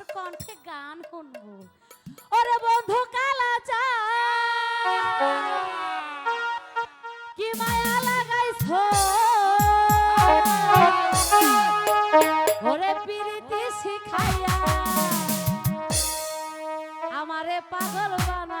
তোর কণ্ঠে গান শুনব। ওরে বন্ধু কালা চা কি মায়া ওরে পিরিতি শিখাইয়া আমারে পাগল বানা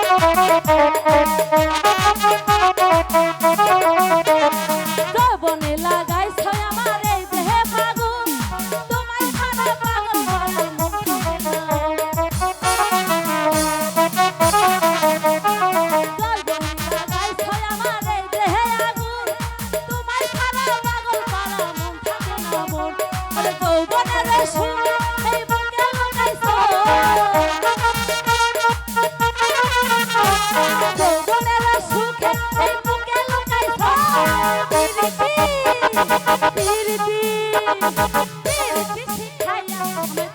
Piriti, piriti, piriti, piriti, piriti, piriti,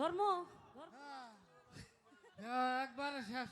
ধর্ম? হ্যাঁ। হ্যাঁ, একবারে শেষ।